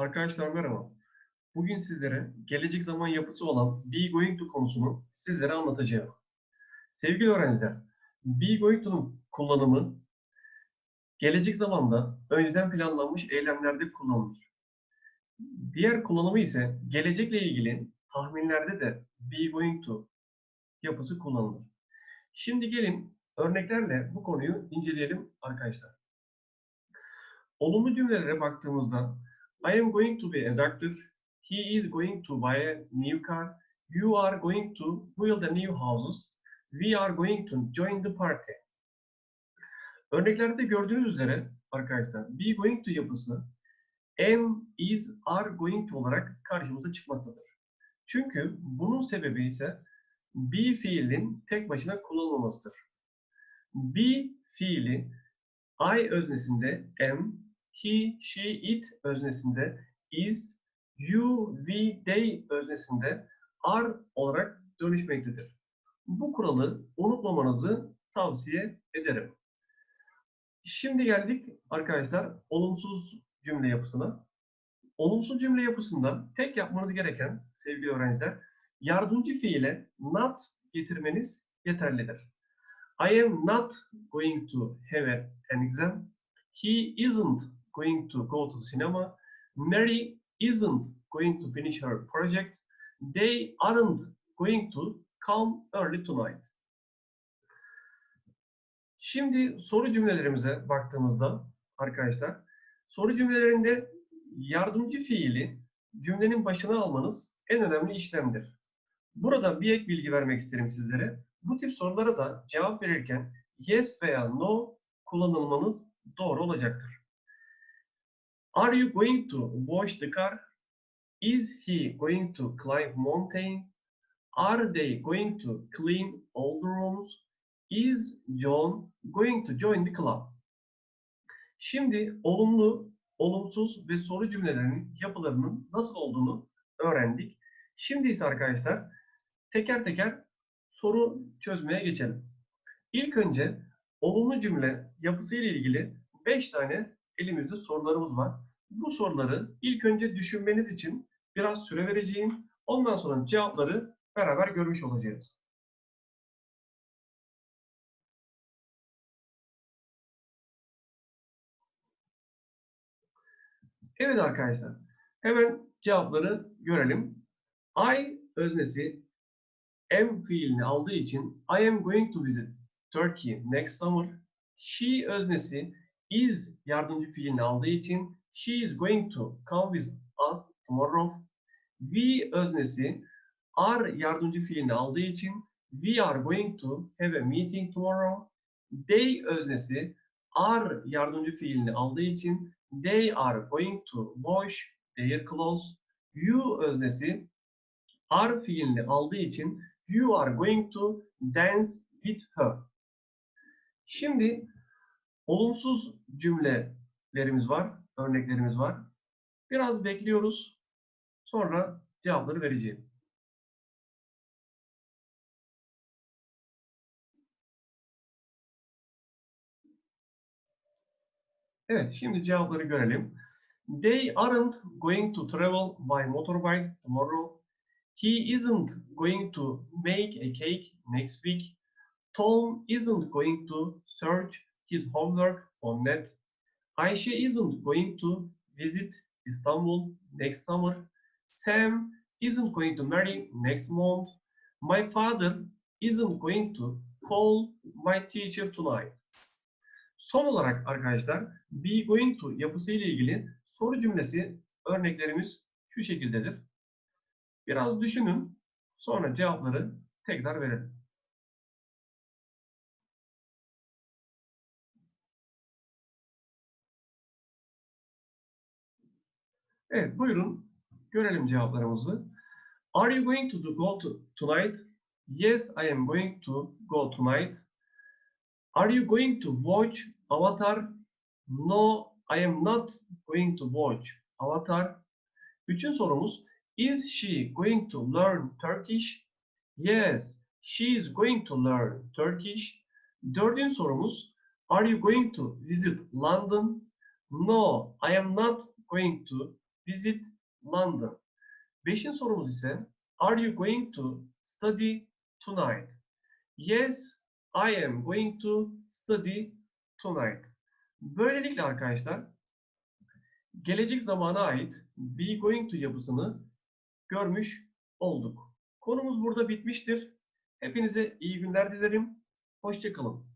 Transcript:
Arkadaşlar merhaba. Bugün sizlere gelecek zaman yapısı olan be going to konusunu sizlere anlatacağım. Sevgili öğrenciler, be going to'nun kullanımı gelecek zamanda önceden planlanmış eylemlerde kullanılır. Diğer kullanımı ise gelecekle ilgili tahminlerde de be going to yapısı kullanılır. Şimdi gelin örneklerle bu konuyu inceleyelim arkadaşlar. Olumlu cümlelere baktığımızda I am going to be a doctor, he is going to buy a new car, you are going to build a new houses, we are going to join the party. Örneklerde gördüğünüz üzere arkadaşlar be going to yapısı am, is, are going to olarak karşımıza çıkmaktadır. Çünkü bunun sebebi ise be fiilin tek başına kullanılmamasıdır. Be fiili I öznesinde am, he, she, it öznesinde is, you, we, they öznesinde are olarak dönüşmektedir. Bu kuralı unutmamanızı tavsiye ederim. Şimdi geldik arkadaşlar olumsuz cümle yapısına. Olumsuz cümle yapısında tek yapmanız gereken sevgili öğrenciler yardımcı fiile not getirmeniz yeterlidir. I am not going to have an exam. He isn't going to go to the cinema. Mary isn't going to finish her project. They aren't going to come early tonight. Şimdi soru cümlelerimize baktığımızda arkadaşlar, soru cümlelerinde yardımcı fiili cümlenin başına almanız en önemli işlemdir. Burada bir ek bilgi vermek isterim sizlere. Bu tip sorulara da cevap verirken yes veya no kullanılmanız doğru olacaktır. Are you going to wash the car? Is he going to climb mountain? Are they going to clean all the rooms? Is John going to join the club? Şimdi olumlu, olumsuz ve soru cümlelerinin yapılarının nasıl olduğunu öğrendik. Şimdi ise arkadaşlar teker teker soru çözmeye geçelim. İlk önce olumlu cümle yapısı ile ilgili 5 tane elimizde sorularımız var. Bu soruları ilk önce düşünmeniz için biraz süre vereceğim. Ondan sonra cevapları beraber görmüş olacağız. Evet arkadaşlar. Hemen cevapları görelim. I öznesi am fiilini aldığı için I am going to visit Turkey next summer. She öznesi is yardımcı fiilini aldığı için she is going to come with us tomorrow. We öznesi are yardımcı fiilini aldığı için we are going to have a meeting tomorrow. They öznesi are yardımcı fiilini aldığı için they are going to wash their clothes. You öznesi are fiilini aldığı için you are going to dance with her. Şimdi olumsuz cümlelerimiz var, örneklerimiz var. Biraz bekliyoruz. Sonra cevapları vereceğim. Evet, şimdi cevapları görelim. They aren't going to travel by motorbike tomorrow. He isn't going to make a cake next week. Tom isn't going to search his homework on net. Ayşe isn't going to visit Istanbul next summer. Sam isn't going to marry next month. My father isn't going to call my teacher tonight. Son olarak arkadaşlar be going to yapısı ile ilgili soru cümlesi örneklerimiz şu şekildedir. Biraz düşünün sonra cevapları tekrar verelim. Evet buyurun görelim cevaplarımızı. Are you going to go to tonight? Yes, I am going to go tonight. Are you going to watch Avatar? No, I am not going to watch Avatar. Üçün sorumuz Is she going to learn Turkish? Yes, she is going to learn Turkish. Dördüncü sorumuz Are you going to visit London? No, I am not going to visit London. Beşinci sorumuz ise Are you going to study tonight? Yes, I am going to study tonight. Böylelikle arkadaşlar gelecek zamana ait be going to yapısını görmüş olduk. Konumuz burada bitmiştir. Hepinize iyi günler dilerim. Hoşçakalın.